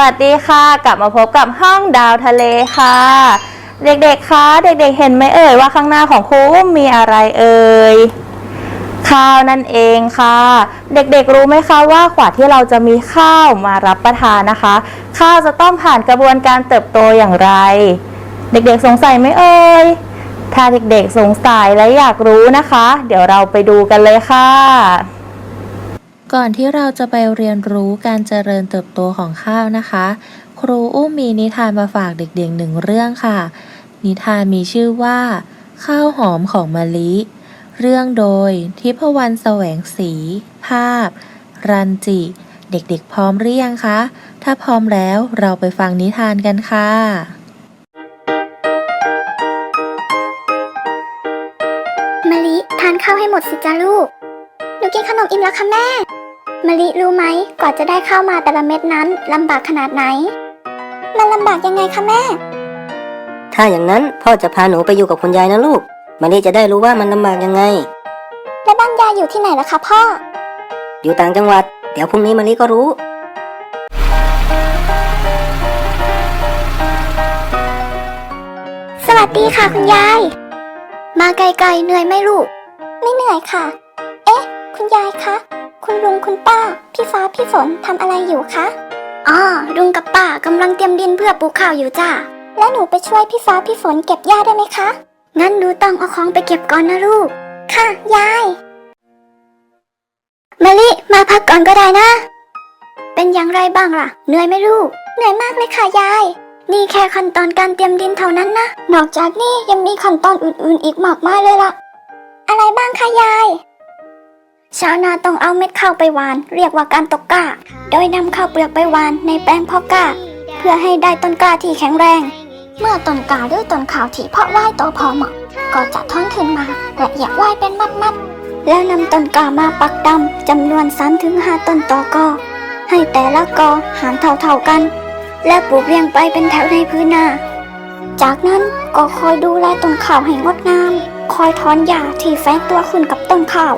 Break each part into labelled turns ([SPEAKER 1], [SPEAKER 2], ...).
[SPEAKER 1] วัสดีค่ะ กลับมาพบกับห้องดาวทะเลค่ะ เด็กๆคะเด็กๆเห็นไหมเอ่ยว่าข้างหน้าของครูอุ้มมีอะไรเอ่ยข้าวนั่นเองค่ะ เด็กๆรู้ไหมคะว่ากว่าที่เราจะมีข้าวมารับประทานนะคะ ข้าวจะต้องผ่านกระบวนการเติบโตอย่างไร เด็กๆสงสัยไหมเอ่ยถ้าเด็กๆสงสัยและอยากรู้นะคะ เดี๋ยวเราไปดูกันเลยค่ะ
[SPEAKER 2] ก่อนที่เราจะไปเรียนรู้การเจริญเติบโตของข้าวนะคะ ครูอุ้มมีนิทานมาฝากเด็กๆหนึ่งเรื่องค่ะ นิทานมีชื่อว่า ข้าวหอมของมะลิ เรื่องโดยทิพวรรณแสวงสี ภาพ รันจิ เด็กๆพร้อมหรือยังคะ ถ้าพร้อมแล้วเราไปฟังนิทานกันค่ะ
[SPEAKER 3] มะลิทานข้าวให้หมดสิจ้าลูก หนูกินขนมอิ่มแล้วค่ะแม่ มะลิรู้ไหมกว่าจะได้ข้าวมาแต่ละเม็ดนั้นลำบากขนาดไหน มันลำบากยังไงคะแม่
[SPEAKER 4] ถ้าอย่างนั้นพ่อจะพาหนูไปอยู่กับคุณยายนะลูกมารีจะได้รู้ว่ามันลำบากยังไง
[SPEAKER 3] แล้วบ้านยายอยู่ที่ไหนล่ะคะพ่อ
[SPEAKER 4] อยู่ต่างจังหวัด เดี๋ยวพรุ่งนี้มารีก็รู้
[SPEAKER 3] สวัสดีค่ะคุณยาย มาไกลๆเหนื่อยไหมลูก ไม่เหนื่อยค่ะ เอ๊ะ คุณยายคะ คุณลุงคุณป้า พี่ฟ้าพี่ฝนทำอะไรอยู่คะอ๋อลุงกับป้ากำลังเตรียมดินเพื่อปลูกข้าวอยู่จ้าและหนูไปช่วยพี่ฟ้าพี่ฝนเก็บหญ้าได้ไหมคะ งั้นหนูต้องเอาของไปเก็บก่อนนะลูก ค่ะ ยายมะลิมาพักก่อนก็ได้นะ เป็นอย่างไรบ้างล่ะ เหนื่อยไหมลูก เหนื่อยมากเลยค่ะยาย นี่แค่ขั้นตอนการเตรียมดินเท่านั้นนะ นอกจากนี้ยังมีขั้นตอนอื่นๆอีกมากมายเลยล่ะ อะไรบ้างคะยาย ชาวนาต้องเอาเม็ดข้าวไปหวาน เรียกว่าการตกกล้า โดยนำข้าวเปลือกไปหวานในแปลงเพาะกล้า เพื่อให้ได้ต้นกล้าที่แข็งแรง เมื่อต้นกล้าหรือต้นข้าวที่เพาะไว้โตพอเหมาะ ก็จะท้อนขึ้นมาและแยกไว้เป็นมัดๆแล้วนำต้นกล้ามาปักดำจำนวน3ถึง5ต้นต่อกอให้แต่ละกอหารเท่าๆกัน และปลูกเรียงไปเป็นแถวในพื้นนา จากนั้นก็คอยดูแลต้นข้าวให้งดงาม คอยถอนหญ้าที่แฝงตัวขึ้นกับต้นข้าว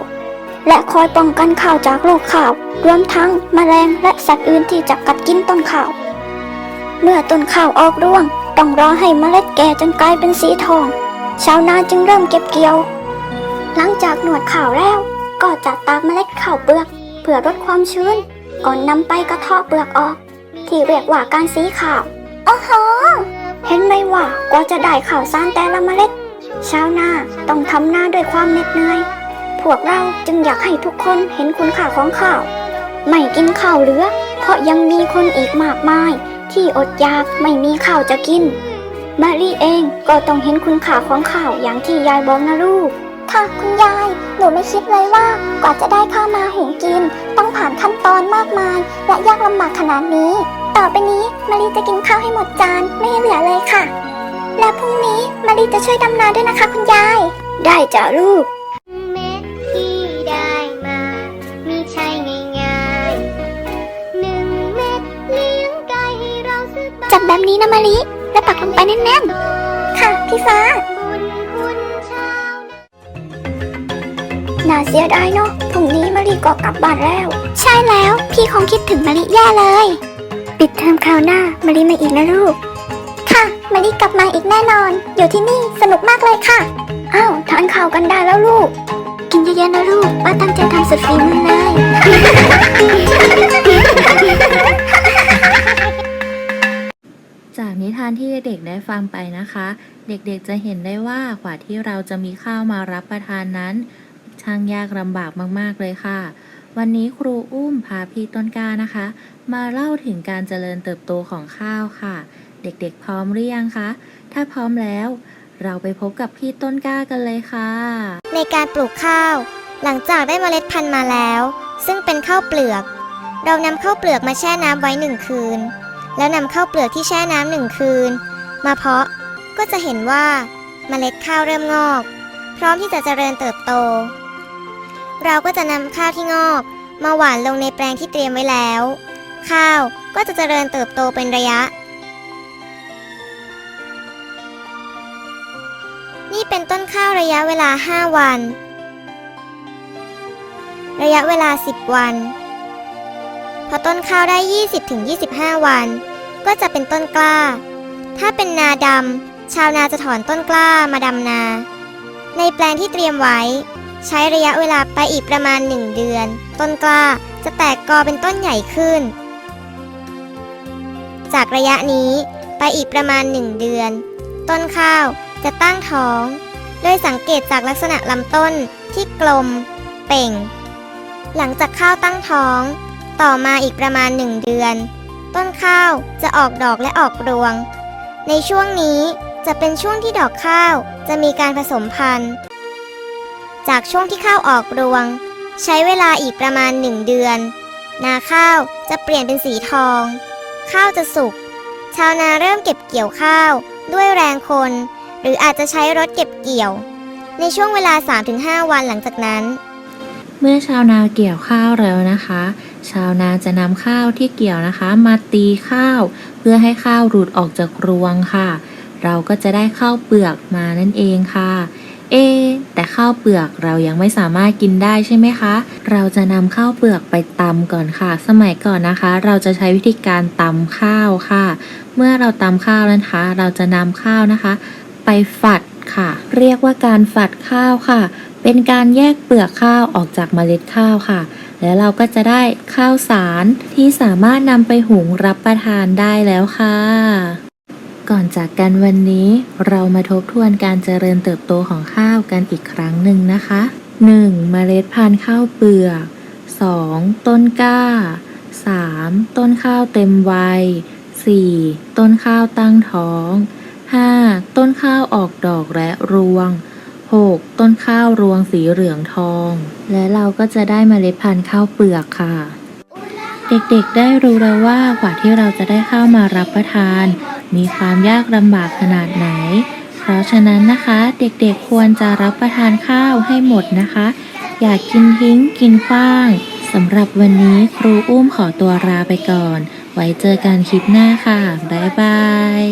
[SPEAKER 3] และคอยป้องกันข้าวจากโรคข้าว รวมทั้งแมลงและสัตว์อื่นที่จะกัดกินต้นข้าว เมื่อต้นข้าวออกร่วง ต้องรอให้เมล็ดแก่จนกลายเป็นสีทอง ชาวนาจึงเริ่มเก็บเกี่ยว หลังจากหนวดข้าวแล้ว ก็จะตากเมล็ดข้าวเปลือก เพื่อลดความชื้น ก่อนนำไปกระเทาะเปลือกออก ที่เรียกว่าการสีขาวอ๋อฮะเห็นไหมว่ากว่าจะได้ข่าวสารแต่ละเมล็ด ชาวนาต้องทำหน้าด้วยความเหน็ดเหนื่อย พวกเราจึงอยากให้ทุกคนเห็นคุณค่าของข้าว ไม่กินข้าวเหลือ เพราะยังมีคนอีกมากมาย ที่อดอยากไม่มีข้าวจะกินมารีเองก็ต้องเห็นคุณค่าของข้าวอย่างที่ยายบอกนะลูก ค่ะคุณยาย หนูไม่คิดเลยว่ากว่าจะได้ข้าวมาหุงกิน ต้องผ่านขั้นตอนมากมาย และยากลำบากขนาดนี้ ต่อไปนี้มารีจะกินข้าวให้หมดจานไม่ให้เหลือเลยค่ะ และพรุ่งนี้มารีจะช่วยดำนาด้วยนะคะ คุณยาย ได้จ้ะลูก แบบนี้นะมารีและปักลงไปแน่นๆ ค่ะ พี่ฟ้า
[SPEAKER 5] บุญคุณชาวนา
[SPEAKER 3] น่าเสียดายเนาะพรุ่งนี้มารีก็กลับบ้านแล้ว ใช่แล้วพี่คงคิดถึงมารีแย่เลย ปิดเทอมคราวหน้ามารีมาอีกนะลูก ค่ะมารีกลับมาอีกแน่นอน อยู่ที่นี่สนุกมากเลยค่ะ อ้าวทานข้าวกันได้แล้วลูก กินเยอะๆนะลูกป้าตั้งใจทำสุดฝีมือเล
[SPEAKER 2] เด็กๆได้ฟังไปนะคะ เด็กๆจะเห็นได้ว่ากว่าที่เราจะมีข้าวมารับประทานนั้น ช่างยากลำบากมากๆเลยค่ะ วันนี้ครูอุ้มพาพี่ต้นกล้านะคะ มาเล่าถึงการเจริญเติบโตของข้าวค่ะ เด็กๆพร้อมหรือยังคะ ถ้าพร้อมแล้ว เราไปพบกับพี่ต้นกล้ากันเลยค่ะ
[SPEAKER 6] ในการปลูกข้าว หลังจากได้เมล็ดพันธุ์มาแล้ว ซึ่งเป็นข้าวเปลือก เรานำข้าวเปลือกมาแช่น้ำไว้หนึ่งคืน แล้วนำข้าวเปลือกที่แช่น้ำหนึ่งคืน มาเพาะก็จะเห็นว่าเมล็ดข้าวเริ่มงอก พร้อมที่จะเจริญเติบโต เราก็จะนำข้าวที่งอก มาหว่านลงในแปลงที่เตรียมไว้แล้ว ข้าวก็จะเจริญเติบโตเป็นระยะ นี่เป็นต้นข้าวระยะเวลา 5 วัน ระยะเวลา 10 วัน พอต้นข้าวได้ 20-25 วัน ก็จะเป็นต้นกล้า ถ้าเป็นนาดำ ชาวนาจะถอนต้นกล้ามาดำนา ในแปลงที่เตรียมไว้ ใช้ระยะเวลาไปอีกประมาณ 1 เดือน ต้นกล้าจะแตกกอเป็นต้นใหญ่ขึ้น จากระยะนี้ไปอีกประมาณ 1 เดือน ต้นข้าวจะตั้งท้อง โดยสังเกตจากลักษณะลำต้นที่กลม เป่ง หลังจากข้าวตั้งท้อง ต่อมาอีกประมาณ1เดือน ต้นข้าวจะออกดอกและออกรวง ในช่วงนี้จะเป็นช่วงที่ดอกข้าวจะมีการผสมพันธุ์ จากช่วงที่ข้าวออกรวง ใช้เวลาอีกประมาณ1เดือน นาข้าวจะเปลี่ยนเป็นสีทอง ข้าวจะสุก ชาวนาเริ่มเก็บเกี่ยวข้าว ด้วยแรงคน หรืออาจจะใช้รถเก็บเกี่ยว ในช่วงเวลา 3-5 วันหลังจากนั้น
[SPEAKER 2] เมื่อชาวนาเกี่ยวข้าวแล้วนะคะ ชาวนาจะนำข้าวที่เกี่ยวนะคะ มาตีข้าว เพื่อให้ข้าวหลุดออกจากรวงค่ะ เราก็จะได้ข้าวเปลือกมานั่นเองค่ะ เอ แต่ข้าวเปลือกเรายังไม่สามารถกินได้ใช่ไหมคะ เราจะนำข้าวเปลือกไปตำก่อนค่ะ สมัยก่อนนะคะ เราจะใช้วิธีการตำข้าวค่ะ เมื่อเราตำข้าวนะคะ เราจะนำข้าวนะคะ ไปฝัดค่ะ เรียกว่าการฝัดข้าวค่ะ เป็นการแยกเปลือกข้าวออกจากเมล็ดข้าวค่ะ แล้วเราก็จะได้ข้าวสารที่สามารถนำไปหุงรับประทานได้แล้วค่ะ ก่อนจากกันวันนี้ เรามาทบทวนการเจริญเติบโตของข้าวกันอีกครั้งหนึ่งนะคะ 1. เมล็ดพันธุ์ข้าวเปลือก 2. ต้นกล้า 3. ต้นข้าวเต็มวัย 4. ต้นข้าวตั้งท้อง 5. ต้นข้าวออกดอกและรวง 6. ต้นข้าวรวงสีเหลืองทอง และเราก็จะได้เมล็ดพันธุ์ข้าวเปลือกค่ะ เด็กๆได้รู้แล้วว่ากว่าที่เราจะได้ข้าวมารับประทาน มีความยากลำบากขนาดไหน เพราะฉะนั้นนะคะ เด็กๆควรจะรับประทานข้าวให้หมดนะคะ อย่ากินทิ้งกินขว้างสำหรับวันนี้ครูอุ้มขอตัวลาไปก่อน ไว้เจอกันคลิปหน้าค่ะ บ๊ายบาย